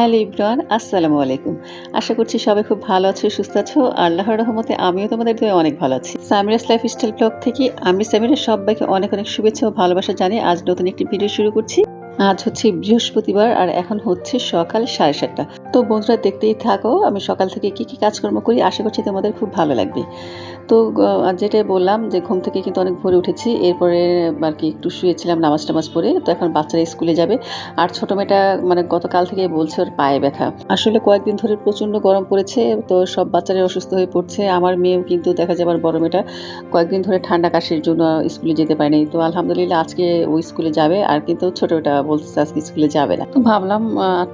Hello Ibran, আসসালামু আলাইকুম। আশা করছি সবাই খুব ভালো আছো, সুস্থ আছো। আল্লাহর রহমতে আমিও তোমাদের দুই অনেক ভালো আছি। সামিরাস লাইফ স্টাইল ব্লগ থেকে আমি সামিরা সবাইকে অনেক অনেক শুভেচ্ছা ও ভালোবাসা জানিয়ে আজ নতুন একটি ভিডিও শুরু করছি। আজ হচ্ছে বৃহস্পতিবার আর এখন হচ্ছে সকাল সাড়ে সাতটা। তো বন্ধুরা, দেখতেই থাকো, আমি সকাল থেকে কি কি কাজকর্ম করি, আশা করছি তোমাদের খুব ভালো লাগবে। তো যেটা বললাম যে ঘুম থেকে কিন্তু অনেক ভোরে উঠেছি, এরপরে আর কি একটু শুয়েছিলাম নামাজ টামাজ পড়ে, তো এখন বাচ্চারা স্কুলে যাবে। আর ছোটো মেয়েটা মানে গতকাল থেকে বলছে ওর পায়ে ব্যথা। আসলে কয়েকদিন ধরে প্রচণ্ড গরম পড়েছে, তো সব বাচ্চারা অসুস্থ হয়ে পড়ছে। আমার মেয়েও কিন্তু দেখা যায় আমার বড় মেয়েটা কয়েকদিন ধরে ঠান্ডা কাশির জন্য স্কুলে যেতে পারেনি তো আলহামদুলিল্লাহ আজকে ও স্কুলে যাবে, আর কিন্তু ছোটোটা বলতেছে আজকে স্কুলে যাবে না। তো ভাবলাম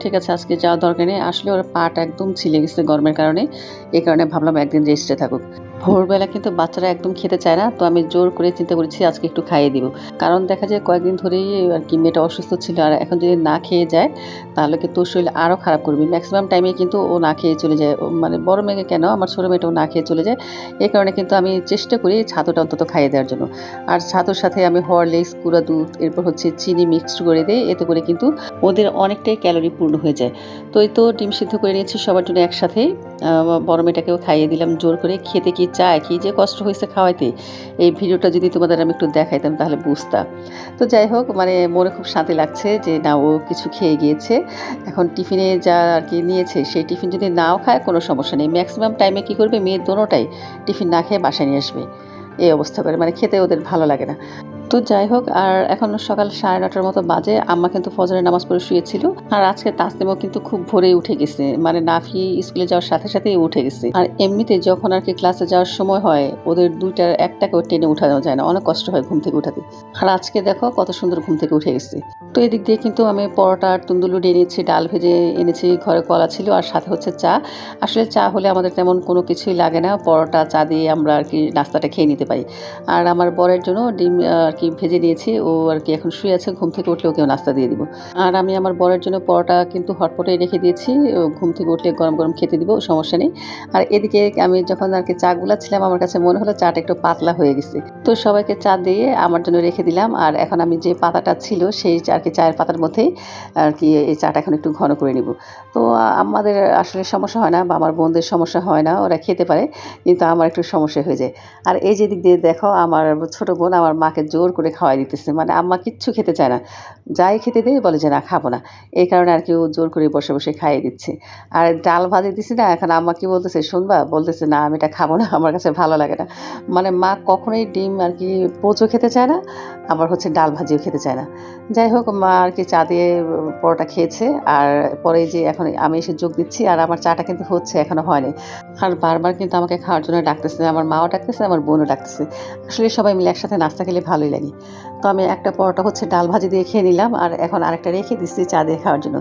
ঠিক আছে, আজকে যাওয়ার দরকার নেই। আসলে ওর পাট একদম ছিলে গেছে গরমের কারণে। এই কারণে ভাবলাম একদিন রেস্টে থাকুক। ভোরবেলা কিন্তু বাচ্চারা একদম খেতে চায় না তো আমি জোর করে চিন্তা করেছি আজকে একটু খাইয়ে দিব। কারণ দেখা যায় কয়েকদিন ধরেই আর কি মেয়েটা অসুস্থ ছিল আর এখন যদি না খেয়ে যায় তাহলে কিন্তু শরীর আরও খারাপ করবে। ম্যাক্সিমাম টাইমে কিন্তু ও না খেয়ে চলে যায়। মানে বড় মেয়েকে কেন? আমার ছোটো মেয়েটাও না খেয়ে চলে যায়। এই কারণে কিন্তু আমি চেষ্টা করি ছাতুটা অন্তত খাইয়ে দেওয়ার জন্য। আর ছাতুর সাথে আমি হরলিক্স গুঁড়া দুধ এরপর হচ্ছে চিনি মিক্সড করে দিই এতে করে কিন্তু ওদের অনেকটাই ক্যালোরি পূর্ণ হয়ে যায়। তো এই তো ডিম সিদ্ধ করে নিয়েছি সবার জন্য একসাথেই। আহ, বড় মেয়েটাকেও খাইয়ে দিলাম জোর করে। খেতে কি চায়, কী যে কষ্ট হয়েছে খাওয়াইতে। এই ভিডিওটা যদি তোমাদের আমি একটু দেখাইতাম তাহলে বুঝতাম তো যাই হোক মানে মনে খুব শান্তি লাগছে যে না, ও কিছু খেয়ে গিয়েছে। এখন টিফিনে যা আর কি নিয়েছে, সেই টিফিন যদি নাও খায় কোনো সমস্যা নেই। ম্যাক্সিমাম টাইমে কী করবে? মেয়ে দোনোটাই টিফিন না খেয়ে বাসায় নিয়ে আসবে। এই অবস্থা করে মানে খেতে ওদের ভালো লাগে না। তো যাই হোক, আর এখন সকাল সাড়ে নটার মতো বাজে। আম্মা কিন্তু ফজরের নামাজ পড়ে শুয়েছিল। আর আজকে তাসলিমও কিন্তু খুব ভোরে উঠে গেছে। মানে নাফি স্কুলে যাওয়ার সাথে সাথেই উঠে গেছে। আর এমনিতে যখন আর কি ক্লাসে যাওয়ার সময় হয়, ওদের দুইটার একটাকেও টেনে উঠানো যায় না। অনেক কষ্ট হয় ঘুম থেকে উঠাতে। আর আজকে দেখো কত সুন্দর ঘুম থেকে উঠে গেছে। তো এদিক দিয়ে কিন্তু আমি পরোটা আর তুন্দুলু এনেছি ডাল ভেজে এনেছি, ঘরে কলা ছিল আর সাথে হচ্ছে চা। আসলে চা হলে আমাদের তেমন কোনো কিছুই লাগে না। পরোটা, চা দিয়ে আমরা আর কি নাস্তাটা খেয়ে নিতে পারি। আর আমার বরের জন্য ডিম কি ভেজে নিয়েছি ও আর কি এখন শুয়ে আছে, ঘুম থেকে উঠলে ওকে নাস্তা দিয়ে দিব। আর আমি আমার বরের জন্য পরোটা কিন্তু হটপটে রেখে দিয়েছি। ঘুম থেকে উঠলে গরম গরম খেতে দিব, সমস্যা নেই। আর এদিকে আমি যখন আর কি চা গুলাচ্ছিলাম আমার কাছে মনে হলো চাটা একটু পাতলা হয়ে গেছে। তো সবাইকে চা দিয়ে আমার জন্য রেখে দিলাম। আর এখন আমি যে পাতাটা ছিল, সেই আর কি চায়ের পাতার মধ্যেই আর কি এই চাটা এখন একটু ঘন করে নিব। তো আমাদের আসলে সমস্যা হয় না বা আমার বোনদের সমস্যা হয় না, ওরা খেতে পারে। কিন্তু আমার একটু সমস্যা হয়ে যায়। আর এই যে দিক দিয়ে দেখো, আমার ছোট বোন, আমার মাকে জোর করে খাওয়াই দিতেছে। মানে আম্মা কিচ্ছু খেতে চায় না। যাই খেতে দেয় বলে যে, না, খাব না। এই কারণে আর কি ও জোর করে বসে বসে খাইয়ে দিচ্ছে। আর ডাল ভাজি দিছি না, এখন আম্মা কি বলতেছে শুনবা? বলতেছে, না, আমি এটা খাব না, আমার কাছে ভালো লাগে না। মানে মা কখনোই ডিম আর কি পোচও খেতে চায় না, আবার হচ্ছে ডাল ভাজিও খেতে চায় না। যাই হোক, মা আর কি চা দিয়ে পরোটা খেয়েছে। আর পরে যে, এখন আমি এসে যোগ দিচ্ছি, আর আমার চাটা কিন্তু হচ্ছে, এখনও হয়নি। আর বারবার কিন্তু আমাকে খাওয়ার জন্য ডাকতেছে, আমার মাও ডাকতেছে, আমার বোনও ডাকতেছে। আসলে সবাই মিলে একসাথে নাস্তা খেলে ভালোই লাগে তো আমি একটা পরোটা হচ্ছে ডাল ভাজি দিয়ে খেয়ে নিলাম আর এখন আরেকটা রেখে দিচ্ছি চা দিয়ে খাওয়ার জন্য।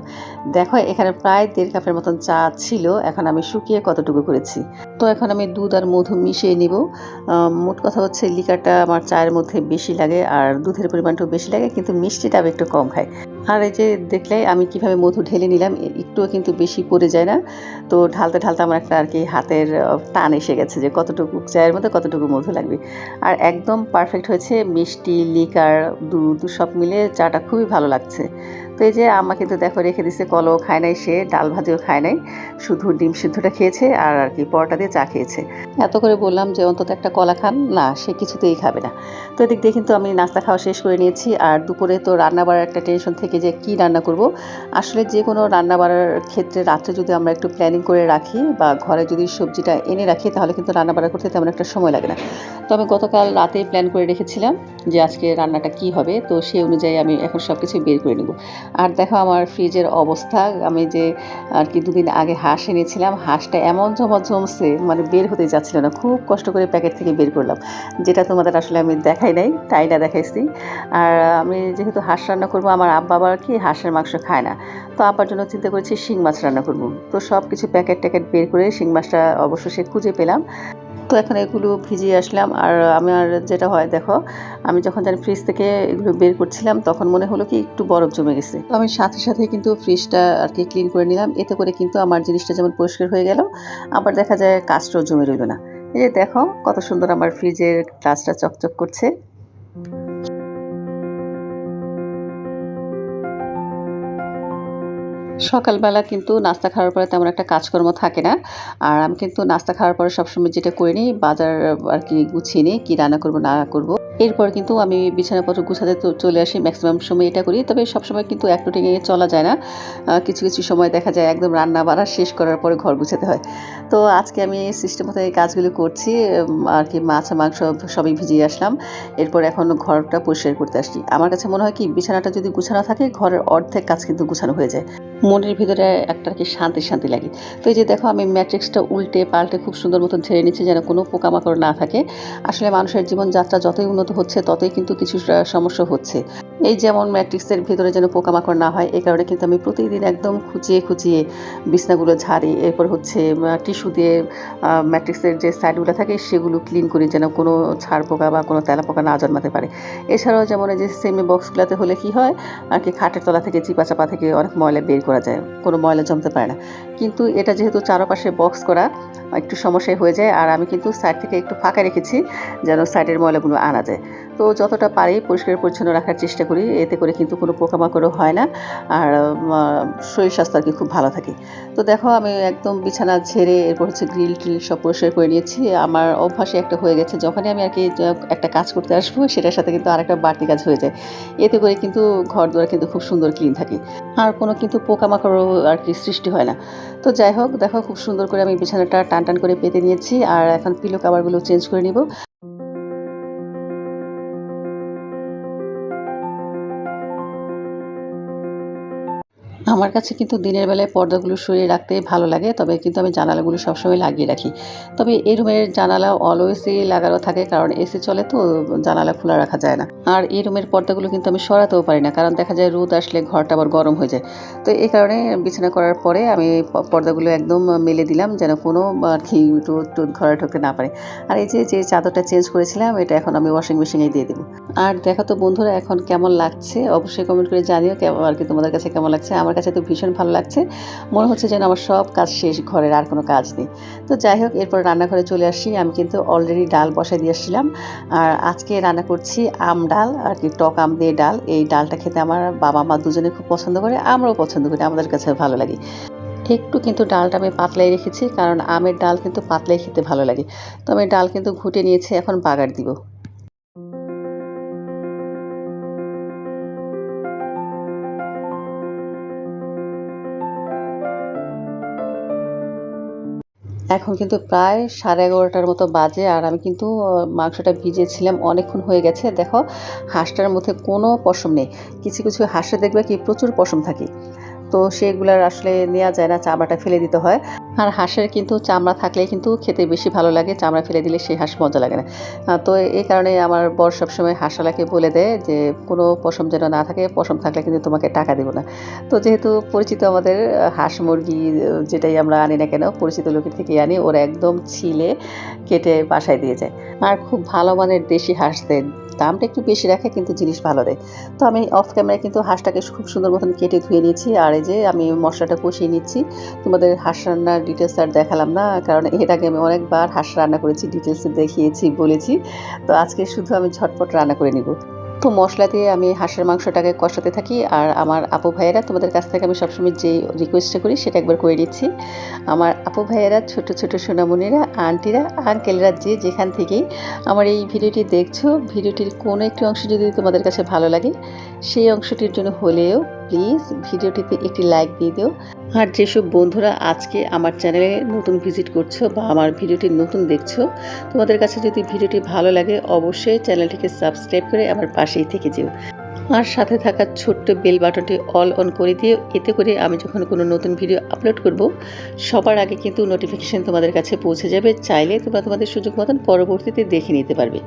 দেখো, এখানে প্রায় দেড় কাপের মতন চা ছিল, এখন আমি শুকিয়ে কতটুকু করেছি? তো এখন আমি দুধ আর মধু মিশিয়ে নিব। মোট কথা হচ্ছে লিকারটা আমার চায়ের মধ্যে বেশি লাগে আর দুধের পরিমাণটাও বেশি লাগে, কিন্তু মিষ্টিটা আমি একটু কম খাই আর এই যে দেখলে, আমি কীভাবে মধু ঢেলে নিলাম একটুও কিন্তু বেশি পড়ে যায় না। তো ঢালতে ঢালতে আমার একটা আর কি হাতের টান এসে গেছে যে কতটুকু চায়ের মধ্যে কতটুকু মধু লাগবে। আর একদম পারফেক্ট হয়েছে মিষ্টি লিকার দুধ সব মিলে চাটা খুবই ভালো লাগছে। তো এই যে আম্মা কিন্তু দেখো রেখে দিছে কলও, খায় নাই সে, ডাল ভাজিও খায় নাই। শুধু ডিম সিদ্ধটা খেয়েছে আর আর কি, পরোটা দিয়ে চা খেয়েছে। এত করে বললাম যে অন্তত একটা কলা খান, না, সে কিছুতেই খাবে না। তো এদিক দিয়ে কিন্তু আমি নাস্তা খাওয়া শেষ করে নিয়েছি আর দুপুরে তো রান্না বাড়ার একটা টেনশন থেকে যে কি রান্না করব। আসলে যে কোনো রান্না বাড়ার ক্ষেত্রে রাত্রে যদি আমরা একটু প্ল্যানিং করে রাখি বা ঘরে যদি সবজিটা এনে রাখি, তাহলে কিন্তু রান্না বাড়া করতে তেমন একটা সময় লাগে না। তো আমি গতকাল রাতে প্ল্যান করে রেখেছিলাম যে আজকে রান্নাটা কি হবে, তো সেই অনুযায়ী আমি এখন সব কিছু বের করে নেব। আর দেখো আমার ফ্রিজের অবস্থা, আমি যে আর কি দুদিন আগে হাঁস এনেছিলাম, হাঁসটা এমন জমা জমছে মানে বের হতে যাচ্ছিল না, খুব কষ্ট করে প্যাকেট থেকে বের করলাম। যেটা তোমাদের আসলে আমি দেখাই নাই, তাই না দেখাইছি। আর আমি যেহেতু হাঁস রান্না করব, আমার আব্বা আবার কি হাঁসের মাংস খায় না। তো আব্বার জন্য চিন্তা করেছি শিং মাছ রান্না করব। তো সব কিছু প্যাকেট ট্যাকেট বের করে শিং মাছটা অবশ্য সে খুঁজে পেলাম। তো এখন এগুলো ভিজিয়ে আসলাম। আর আমার যেটা হয়, দেখো, আমি যখন জানি ফ্রিজ থেকে এগুলো বের করছিলাম, তখন মনে হলো কি একটু বরফ জমে গেছে। তো আমি সাথে সাথে কিন্তু ফ্রিজটা আর কি ক্লিন করে নিলাম। এতে করে কিন্তু আমার জিনিসটা যেমন পরিষ্কার হয়ে গেল, আবার দেখা যায় কাজটাও জমে রইল না। এই দেখো, কত সুন্দর আমার ফ্রিজের গ্লাসটা চকচক করছে। সকালবেলা কিন্তু নাস্তা খাওয়ার পরে তেমন একটা কাজকর্ম থাকে না। আর আমি কিন্তু নাস্তা খাওয়ার পরে সবসময় যেটা করে নিই, বাজার আর কি গুছিয়ে নিই, কী রান্না করব, না করব। এরপর কিন্তু আমি বিছানাপত্র গুছাতে চলে আসি ম্যাক্সিমাম সময় এটা করি। তবে সবসময় কিন্তু এক রুটিনে চলা যায় না। কিছু কিছু সময় দেখা যায় একদম রান্না বাড়া শেষ করার পরে ঘর গুছাতে হয়। তো আজকে আমি সিস্টেম মতো এই কাজগুলো করছি আর কি মাছ, মাংস সবই ভিজিয়ে আসলাম। এরপর এখন ঘরটা পরিষ্কার করতে আসছি। আমার কাছে মনে হয় কি, বিছানাটা যদি গুছানো থাকে, ঘরের অর্ধেক কাজ কিন্তু গুছানো হয়ে যায়। মনের ভিতরে একটা কি শান্তি শান্তি লাগে। তো এই যে দেখো, আমি ম্যাট্রিক্সটা উল্টে পাল্টে খুব সুন্দর মতন ঝেড়ে নিচ্ছি যেন কোনো পোকামাকড় না থাকে। আসলে মানুষের জীবনযাত্রা যতই উন্নত হচ্ছে ততই কিন্তু কিছু সমস্যা হচ্ছে। এই যেমন ম্যাট্রিক্সের ভিতরে যেন পোকামাকড় না হয়, এই কারণে কিন্তু আমি প্রতিদিন একদম খুঁচিয়ে খুঁচিয়ে বিছনাগুলো ঝাড়ি, এরপর হচ্ছে টিস্যু দিয়ে ম্যাট্রিক্সের যে সাইডগুলো থাকে সেগুলো ক্লিন করি যেন কোনো ছাড় পোকা বা কোনো তেলা পোকা না জন্মাতে পারে। এছাড়াও যেমন এই যে সেমি বক্সগুলোতে হলে কি হয়, আর কি খাটের তলা থেকে চিপা চাপা থেকে অনেক ময়লা বের করা যায়, কোনো ময়লা জমতে পারে না। কিন্তু এটা যেহেতু চারপাশে বক্স করা, একটু সমস্যায় হয়ে যায়, আর আমি কিন্তু সাইড থেকে একটু ফাঁকা রেখেছি যেন সাইডের ময়লাগুলো আনা যায়। তো যতটা পারি পরিষ্কার পরিচ্ছন্ন রাখার চেষ্টা করি। এতে করে কিন্তু কোনো পোকামাকড়ও হয় না। আর শরীর স্বাস্থ্য আর কি খুব ভালো থাকে। তো দেখো, আমি একদম বিছানা ঝেড়ে এরপর হচ্ছে গ্রিল ট্রিল সব পরিষ্কার করে নিয়েছি। আমার অভ্যাসে একটা হয়ে গেছে, যখনই আমি আর কি একটা কাজ করতে আসব, সেটার সাথে কিন্তু আরেকটা বাড়তি কাজ হয়ে যায়। এতে করে কিন্তু ঘর দুয়ার কিন্তু খুব সুন্দর ক্লিন থাকে। আর কোনো কিন্তু পোকামাকড়ও আর কি সৃষ্টি হয় না। তো যাই হোক, দেখো, খুব সুন্দর করে আমি বিছানাটা টান টান করে পেতে নিয়েছি। আর এখন পিলো কাভারগুলো চেঞ্জ করে নিব। আমার কাছে কিন্তু দিনের বেলায় পর্দাগুলো সরিয়ে রাখতে ভালো লাগে, তবে কিন্তু আমি জানালাগুলো সবসময় লাগিয়ে রাখি। তবে এই রুমের জানালা অলওয়েজই লাগানো থাকে, কারণ এসি চলে তো জানালা খোলা রাখা যায় না। আর এই রুমের পর্দাগুলো কিন্তু আমি সরাতেও পারি না, কারণ দেখা যায় রোদ আসলে ঘরটা আবার গরম হয়ে যায়। তো এই কারণে বিছানা করার পরে আমি পর্দাগুলো একদম মেলে দিলাম, যেন কোনো আর কি রোদ টোদ ঘরে ঢুকতে না পারে। আর এই যে যে চাদরটা চেঞ্জ করেছিলাম, এটা এখন আমি ওয়াশিং মেশিনে দিয়ে দেবো। আর দেখো তো বন্ধুরা, এখন কেমন লাগছে? অবশ্যই কমেন্ট করে জানিও আর কি তোমাদের কাছে কেমন লাগছে? আমার কাছে তো ভীষণ ভালো লাগছে। মনে হচ্ছে যেন আমার সব কাজ শেষ, ঘরের আর কোনো কাজ নেই। তো যাই হোক, এরপর রান্নাঘরে চলে আসি। আমি কিন্তু অলরেডি ডাল বসাই দিয়ে আসছিলাম। আর আজকে রান্না করছি আম ডাল আর কি টক আম দিয়ে ডাল। এই ডালটা খেতে আমার বাবা মা দুজনে খুব পছন্দ করে, আমরাও পছন্দ করি, আমাদের কাছে ভালো লাগে। একটু কিন্তু ডালটা আমি পাতলাই রেখেছি, কারণ আমের ডাল কিন্তু পাতলাই খেতে ভালো লাগে। তো আমি ডাল কিন্তু ঘুটে নিয়েছি, এখন বাগার দিব। এখন কিন্তু প্রায় সাড়ে এগারোটার মতো বাজে আর আমি কিন্তু মাংসটা ভিজেছিলাম, অনেকক্ষণ হয়ে গেছে। দেখো, হাঁসটার মধ্যে কোনো পশম নেই। কিছু কিছু হাঁসে দেখবে কি প্রচুর পশম থাকে। তো সেগুলার আসলে নেওয়া যায় না, চাবাটা ফেলে দিতে হয়। আর হাঁসের কিন্তু চামড়া থাকলে কিন্তু খেতে বেশি ভালো লাগে, চামড়া ফেলে দিলে সেই হাঁস মজা লাগে না। তো এই কারণে আমার বর সবসময় হাঁসালাকে বলে দেয় যে, কোনো পশম যেন না থাকে, পশম থাকলে কিন্তু তোমাকে টাকা দেবো না। তো যেহেতু পরিচিত আমাদের হাঁস মুরগি যেটাই আমরা আনি না কেন, পরিচিত লোকের থেকে আনি, ওরা একদম ছিলে কেটে বাসায় দিয়ে যায়। আর খুব ভালো মানের দেশি হাঁস দেয় দামটা একটু বেশি রাখে, কিন্তু জিনিস ভালো দেয়। তো আমি অফ ক্যামেরায় কিন্তু হাঁসটাকে খুব সুন্দর মতন কেটে ধুয়ে নিয়েছি, আর এই যে আমি মশলাটা কষিয়ে নিচ্ছি, তোমাদের হাঁস রান্নার ডিটেলস আর দেখালাম না, কারণ এর আগে আমি অনেকবার হাঁস রান্না করেছি ডিটেলসে দেখিয়েছি, বলেছি। তো আজকে শুধু আমি ঝটপট রান্না করে নিব। তো মশলা দিয়ে আমি হাঁসের মাংসটাকে কষাতে থাকি, আর আমার আপু ভাইয়েরা, তোমাদের কাছ থেকে আমি সবসময় যে রিকোয়েস্টটা করি, সেটা একবার করে নিচ্ছি। আমার আপু ভাইয়েরা, ছোট ছোট সোনামণিরা, আন্টিরা আঙ্কেলরা যে যেখান থেকেই আমার এই ভিডিওটি দেখছ, ভিডিওটির কোনো একটি অংশ যদি তোমাদের কাছে ভালো লাগে, সেই অংশটির জন্য হলেও প্লিজ ভিডিওটিতে একটি লাইক দিয়ে দিও। আর যেসব বন্ধুরা আজকে আমার চ্যানেলে নতুন ভিজিট করছ বা আমার ভিডিওটি নতুন দেখছ, তোমাদের কাছে যদি ভিডিওটি ভালো লাগে, অবশ্যই চ্যানেলটিকে সাবস্ক্রাইব করে আমার পাশেই থেকে যেও। আর সাথে থাকা ছোট্ট বেল বাটনটি অল অন করে দিয়ে এতে করে আমি যখন কোনো নতুন ভিডিও আপলোড করব, সবার আগে কিন্তু নোটিফিকেশন তোমাদের কাছে পৌঁছে যাবে। চাইলে তোমরা তোমাদের সুযোগ মতন পরবর্তীতে দেখে নিতে পারবে।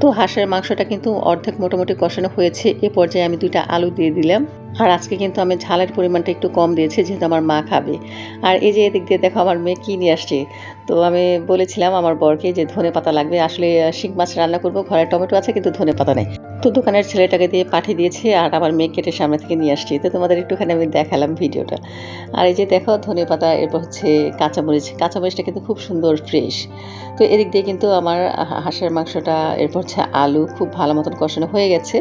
তো হাঁসের মাংসটা কিন্তু অর্ধেক মোটামুটি কষানো হয়েছে। এ পর্যায়ে আমি দুইটা আলু দিয়ে দিলাম। আর আজকে কিন্তু আমি ঝালের পরিমাণটা একটু কম দিয়েছি, যেহেতু আমার মা খাবে। আর এই যে এদিক দিয়ে দেখো আমার মেয়ে কী নিয়ে আসছে। তো আমি বলেছিলাম আমার বরকে যে ধনে পাতা লাগবে। আসলে শিং মাছ রান্না করব, ঘরে টমেটো আছে কিন্তু ধনে পাতা নেই। তো দোকানের ছেলেটাকে দিয়ে পাঠিয়ে দিয়েছি আর আমার মেয়ে কেটে সামনে থেকে নিয়ে আসছি। তো তোমাদের একটুখানি আমি দেখালাম ভিডিওটা। আর এই যে দেখো ধনে পাতা, এরপর হচ্ছে কাঁচামরিচ। কাঁচামরিচটা কিন্তু খুব সুন্দর, ফ্রেশ। তো এদিক দিয়ে কিন্তু আমার হাঁসের মাংসটা, এরপর হচ্ছে আলু খুব ভালো মতন কষানো হয়ে গেছে।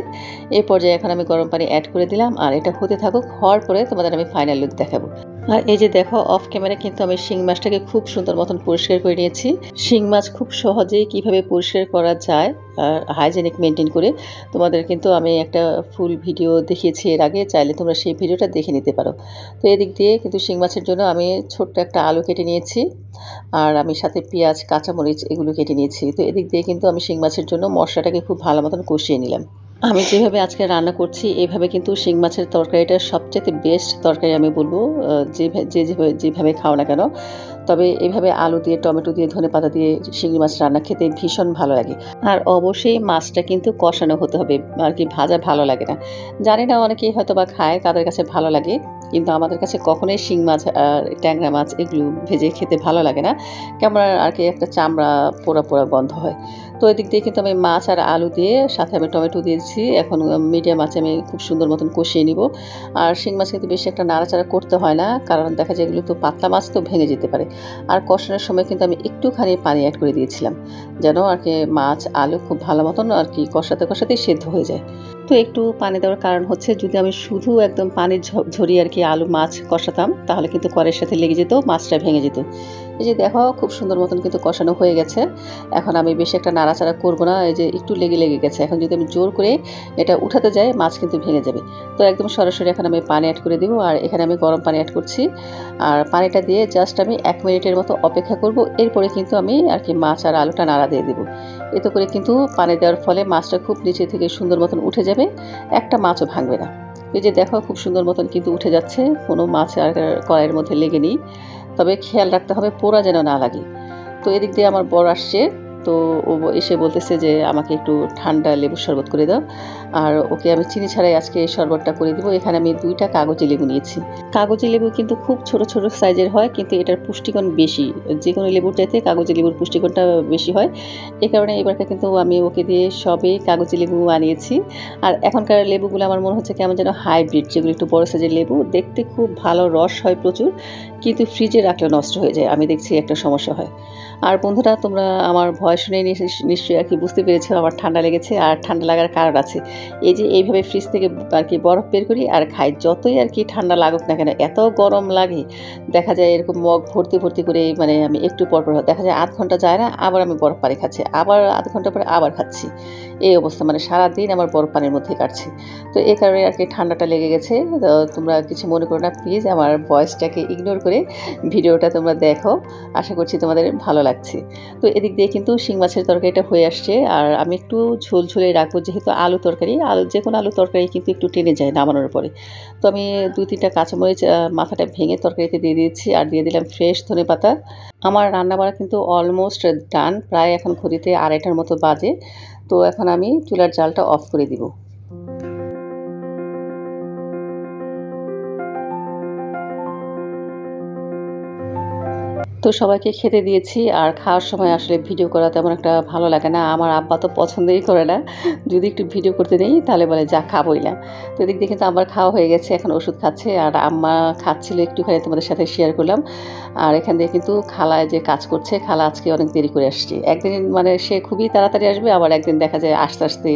এই পর্যায়ে এখন আমি গরম পানি অ্যাড করে দিলাম আর এটা হতে থাকুক, হওয়ার পরে তোমাদের আমি ফাইনাল লুক দেখাবো। আর এই যে দেখো অফ ক্যামেরা কিন্তু আমি শিং মাছটাকে খুব সুন্দর মতন পরিষ্কার করে নিয়েছি। শিং মাছ খুব সহজেই কীভাবে পরিষ্কার করা যায় হাইজেনিক মেনটেন করে তোমাদের কিন্তু আমি একটা ফুল ভিডিও দেখিয়েছি এর আগে, চাইলে তোমরা সেই ভিডিওটা দেখে নিতে পারো। তো এদিক দিয়ে কিন্তু শিং মাছের জন্য আমি ছোট্ট একটা আলু কেটে নিয়েছি আর আমি সাথে পেঁয়াজ, কাঁচামরিচ এগুলো কেটে নিয়েছি। তো এদিক দিয়ে কিন্তু আমি শিং মাছের জন্য মশলাটাকে খুব ভালো মতন কষিয়ে নিলাম। আমি যেভাবে আজকে রান্না করছি এইভাবে কিন্তু শিং মাছের তরকারিটা সবচেয়ে বেস্ট তরকারি আমি বলব যে যেভাবে যেভাবে খাও না কেন। তবে এভাবে আলু দিয়ে, টমেটো দিয়ে, ধনে পাতা দিয়ে শিঙি মাছ রান্না খেতে ভীষণ ভালো লাগে। আর অবশ্যই মাছটা কিন্তু কষানো হতে হবে, আর কি ভাজা ভালো লাগে না। জানি না অনেকেই হয়তো বা খায়, তাদের কাছে ভালো লাগে, কিন্তু আমাদের কাছে কখনোই শিং মাছ আর ট্যাংরা মাছ এগুলো ভেজে খেতে ভালো লাগে না। কেমন আর কি একটা চামড়া পোড়া পোড়া গন্ধ হয়। তো এদিক দিয়ে কিন্তু আমি মাছ আর আলু দিয়ে সাথে আমি টমেটো দিয়েছি। এখন মিডিয়াম মাছ আমি খুব সুন্দর মতন কষিয়ে নিব। আর শিং মাছ কিন্তু বেশি একটা নাড়াচাড়া করতে হয় না, কারণ দেখা যায় এগুলো তো পাতলা মাছ তো ভেঙে যেতে পারে। আর কষানোর সময় কিন্তু আমি একটুখানি পানি অ্যাড করে দিয়েছিলাম, যেন আর কি মাছ, আলু খুব ভালো মতন আর কি কষাতে কষাতেই সেদ্ধ হয়ে যায়। তো একটু পানি দেওয়ার কারণ হচ্ছে যদি আমি শুধু একদম পানি ঝরিয়ে আর কি আলু, মাছ কষাতাম, তাহলে কিন্তু কড়াইয়ের সাথে লেগে যেত, মাছটা ভেঙে যেত। এই যে দেখো, খুব সুন্দর মতন কিন্তু কষানো হয়ে গেছে। এখন আমি বেশি একটা নাড়াচাড়া করব না, এই যে একটু লেগে লেগে গেছে। এখন যদি আমি জোর করে এটা উঠাতে যাই, মাছ কিন্তু ভেঙে যাবে। তো একদম সরাসরি এখন আমি পানি অ্যাড করে দিব, আর এখানে আমি গরম পানি অ্যাড করছি। আর পানিটা দিয়ে জাস্ট আমি এক মিনিটের মতো অপেক্ষা করব, এরপরে কিন্তু আমি আর কি মাছ আর আলুটা নাড়া দিয়ে দেবো। এতে করে কিন্তু পানি দেওয়ার ফলে মাছটা খুব নিচে থেকে সুন্দর মতন উঠে যাবে, একটা মাছও ভাঙবে না। এই যে দেখো খুব সুন্দর মতন কিন্তু উঠে যাচ্ছে, কোনো মাছ আর কড়াইয়ের মধ্যে লেগে নেই। তবে খেয়াল রাখতে হবে পোড়া যেন না লাগে। তো এদিক দিয়ে আমার বর আসছে। তো ও এসে বলতেছে যে, আমাকে একটু ঠান্ডা লেবুর শরবত করে দাও। আর ওকে আমি চিনি ছাড়াই আজকে এই শরবতটা করে দিব। এখানে আমি দুইটা কাগজি লেবু নিয়েছি। কাগজি লেবু কিন্তু খুব ছোট ছোট সাইজের হয়, কিন্তু এটার পুষ্টিগুণ বেশি। যে কোনো লেবুর চাইতে কাগজি লেবুর পুষ্টিগুণটা বেশি হয়। এ কারণে এবারটা কিন্তু আমি ওকে দিয়ে সবে কাগজি লেবু আনিয়েছি। আর এখনকার লেবুগুলো আমার মনে হচ্ছে কেমন যেন হাইব্রিড, যেগুলো একটু বড় সাইজের লেবু। দেখতে খুব ভালো, রস হয় প্রচুর, কিন্তু ফ্রিজে রাখলে নষ্ট হয়ে যায়। আমি দেখছি একটা সমস্যা হয়। আর বন্ধুরা, তোমরা আমার ভয় শুনে নিশ- নিশ্চয়ই আর কি বুঝতে পেরেছ, আমার ঠান্ডা লেগেছে আর ঠান্ডা লাগার কারণ আছে। এই যে এইভাবে ফ্রিজ থেকে আর কি বরফ বের করি আর খাই, যতই আর কি ঠান্ডা লাগুক না কেন, এত গরম লাগে, দেখা যায় এরকম মগ ভর্তি ভর্তি করে মানে আমি একটু পর পর, দেখা যায় আধ ঘণ্টা যায় না, আবার আমি বরফ পানি খাচ্ছি, আবার আধ ঘণ্টা পরে আবার খাচ্ছি। এই অবস্থা মানে সারাদিন আমার বরফ পানির মধ্যে কাটছে। তো এই কারণে আর কি ঠান্ডাটা লেগে গেছে, তো তোমরা কিছু মনে করো না প্লিজ আমার ভয়েসটাকে ইগনোর করে ভিডিওটা তোমরা দেখো। আশা করছি তোমাদের ভালো লাগছে। তো এদিক দিয়ে কিন্তু শিং মাছের তরকারিটা হয়ে আসছে। আর আমি একটু ঝোল ঝোলে রাখব, যেহেতু আলু তরকারি। আলু যে কোনো আলু তরকারি কিন্তু একটু টেনে যায় নামানোর পরে। তো আমি দুই, তিনটা কাঁচামরিচ মাথাটা ভেঙে তরকারিতে দিয়ে দিয়েছি আর দিয়ে দিলাম ফ্রেশ ধনে পাতা। আমার রান্না বাড়া কিন্তু অলমোস্ট ডান প্রায় এখন ঘড়িতে আড়াইটার মতো বাজে। তো এখন আমি চুলার জালটা অফ করে দিব। তো সবাইকে খেতে দিয়েছি আর খাওয়ার সময় আসলে ভিডিও করা তেমন একটা ভালো লাগে না। আমার আব্বা তো পছন্দই করে না। যদি একটু ভিডিও করতে নেই, তাহলে বলে, যা, খাবোই না। তো এদিক দেখে কিন্তু আমার খাওয়া হয়ে গেছে, এখন ওষুধ খাচ্ছে। আর আম্মা খাচ্ছিল একটুখানি, তোমাদের সাথে শেয়ার করলাম। আর এখান দিয়ে কিন্তু খালায় যে কাজ করছে, খালা আজকে অনেক দেরি করে আসছে। একদিন মানে সে খুবই তাড়াতাড়ি আসবে, আবার একদিন দেখা যায় আস্তে আস্তে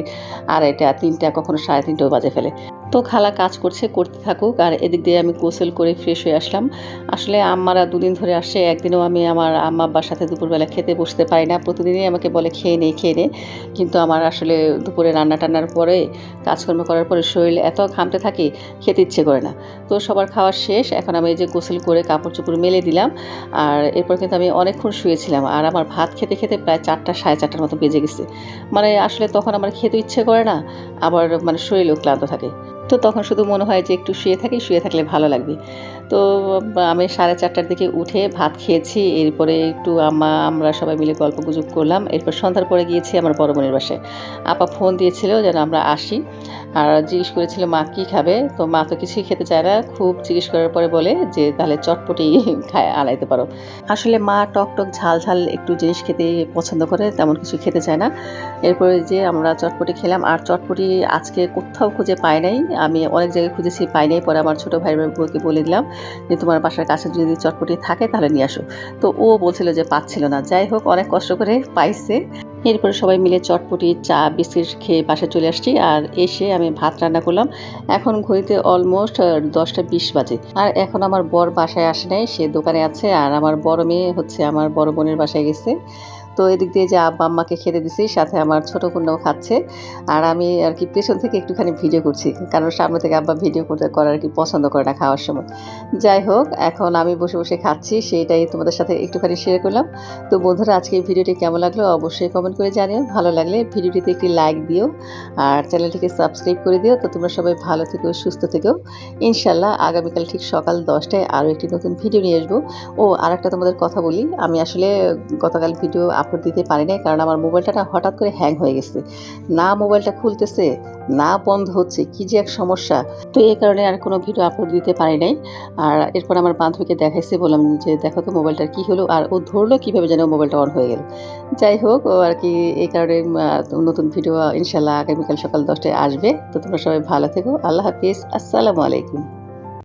আড়াইটা, তিনটা, কখনো সাড়ে তিনটেও বাজে ফেলে। তো খালা কাজ করছে, করতে থাকুক। আর এদিক দিয়ে আমি গোসল করে ফ্রেশ হয়ে আসলাম। আসলে আম্মারা দুদিন ধরে আসছে একদিনও আমি আমার আম্মা আব্বার সাথে দুপুরবেলা খেতে বসতে পারি না। প্রতিদিনই আমাকে বলে, খেয়ে নেই খেয়ে নে। কিন্তু আমার আসলে দুপুরে রান্না টান্নার পরে, কাজকর্ম করার পরে শরীর এত ঘামতে থাকে, খেতে ইচ্ছে করে না। তো সবার খাওয়া শেষ। এখন আমি এই যে গোসল করে কাপড় চোপড় মেলে দিলাম। আর এরপর কিন্তু আমি অনেকক্ষণ শুয়েছিলাম। আর আমার ভাত খেতে খেতে প্রায় চারটা, সাড়ে চারটার মতো বেজে গেছে। মানে আসলে তখন আমার খেতে ইচ্ছে করে না। আবার মানে শরীরও ক্লান্ত থাকে। তো তখন শুধু মনে হয় যে একটু শুয়ে থাকি, শুয়ে থাকলে ভালো লাগবে। তো আমি সাড়ে চারটার দিকে উঠে ভাত খেয়েছি, এরপরে একটু আমা আমরা সবাই মিলে গল্প গুজব করলাম। এরপর সন্ধ্যার পরে গিয়েছি আমার বড় বোনের বাসায়। আপা ফোন দিয়েছিল যেন আমরা আসি আর জিজ্ঞেস করেছিল, মা কী খাবে? তো মা তো কিছুই খেতে চায় না। খুব জিজ্ঞেস করার পরে বলে যে, তাহলে চটপটি খায় আনাইতে পারো। আসলে মা টক টক ঝাল ঝাল একটু জিনিস খেতে পছন্দ করে, তেমন কিছু খেতে চায় না। এরপরে যে আমরা চটপটি খেলাম, আর চটপটি আজকে কোথাও খুঁজে পাই নাই। আমি অনেক জায়গায় খুঁজেছি, পাই নাই। পরে আমার ছোটো ভাই বউকে বলে দিলাম যে, তোমার বাসার কাছে যদি চটপটি থাকে তাহলে নিয়ে আসো। তো ও বলছিল যে, পাচ্ছিল না। যাই হোক, অনেক কষ্ট করে পাইছে। এরপরে সবাই মিলে চটপটি, চা, বিস্কিট খেয়ে বাসায় চলে আসছি। আর এসে আমি ভাত রান্না করলাম। এখন ঘড়িতে অলমোস্ট দশটা বিশ বাজে। আর এখন আমার বর বাসায় আসে নাই, সে দোকানে আছে। আর আমার বড় মেয়ে হচ্ছে, আমার বড় বোনের বাসায় গেছে। তো এদিক দিয়ে যে আব্বা আম্মাকে খেতে দিছি, সাথে আমার ছোটো কন্যাও খাচ্ছে। আর আমি আর কি পেছন থেকে একটুখানি ভিডিও করছি, কারণ সামনে থেকে আব্বা ভিডিও করতে, করার কি পছন্দ করে না খাওয়ার সময়। যাই হোক, এখন আমি বসে বসে খাচ্ছি, সেইটাই তোমাদের সাথে একটুখানি শেয়ার করলাম। তো বন্ধুরা, আজকে এই ভিডিওটি কেমন লাগল অবশ্যই কমেন্ট করে জানিও। ভালো লাগলে ভিডিওটিতে একটি লাইক দিও, আর চ্যানেলটিকে সাবস্ক্রাইব করে দিও। তো তোমরা সবাই ভালো থেকো, সুস্থ থেকো। ইনশাল্লাহ আগামীকাল ঠিক সকাল দশটায় আরও একটি নতুন ভিডিও নিয়ে আসব। ও আর একটা তোমাদের কথা বলি। আমি আসলে গতকাল ভিডিও আপলোড দিতে পারি নাই, কারণ আমার মোবাইলটা হঠাৎ করে হ্যাং হয়ে গেছে। না মোবাইলটা খুলতেছে, না বন্ধ হচ্ছে, কি যে এক সমস্যা। তো এই কারণে আর কোনো ভিডিও আপলোড দিতে পারি নাই। আর এরপর আমার বান্ধবীকে দেখাইছে, বললাম যে, দেখো তো মোবাইলটার কী হলো, আর ও ধরলো কীভাবে যেন মোবাইলটা অন হয়ে গেল। যাই হোক, ও আর কি এই কারণে নতুন ভিডিও ইনশাল্লাহ আগামীকাল সকাল দশটায় আসবে। তো তোমরা সবাই ভালো থেকো, আল্লাহ হাফিজ, আসসালামু আলাইকুম।